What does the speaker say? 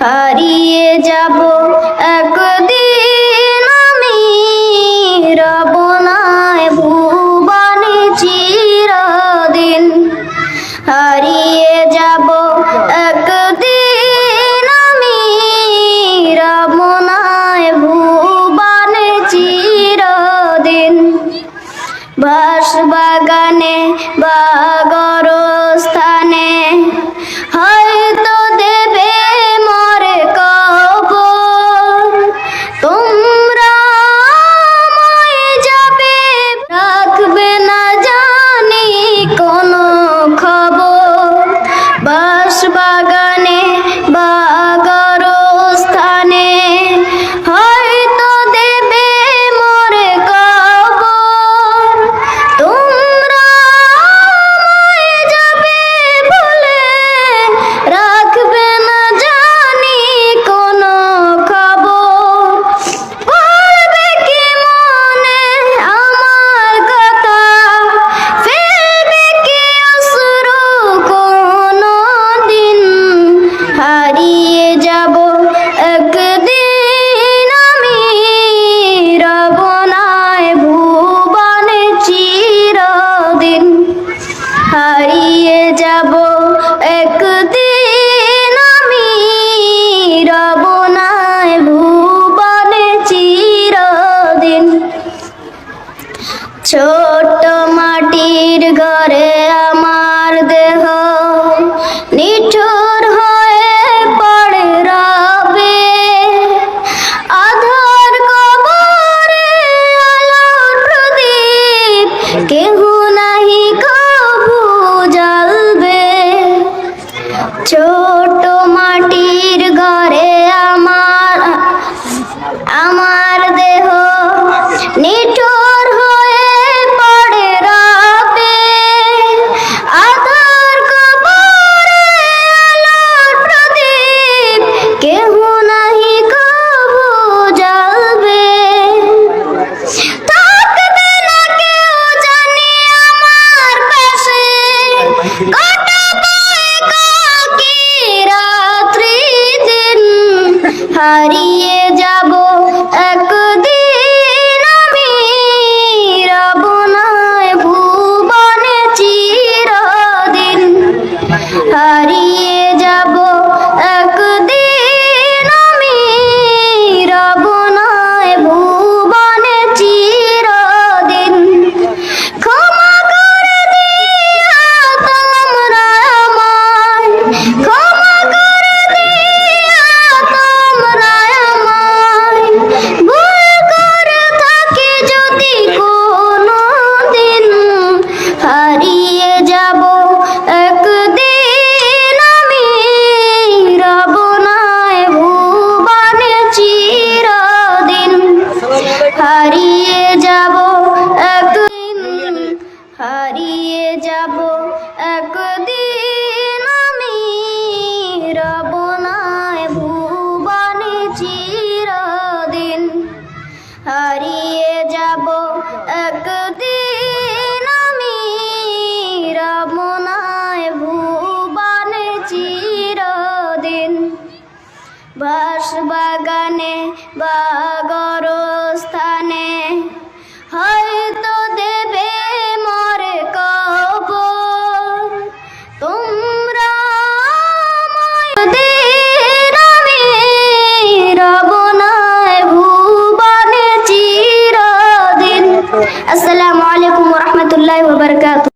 হারিয়ে যাব একদিন আমি। রব নয় ভুবনে চিরদিন। হারিয়ে যাব একদিন আমি। রব নয় ভুবনে চিরদিন। বাস বাগানে বা হারিয়ে যাব এক நீட் বাগানে বা গরস্থানে হয়তো দেবে মরে কব তোমরা আমি রবনায় ভুবনে চিরদিন। আসসালামু আলাইকুম রহমতুল্লাহ বরকাত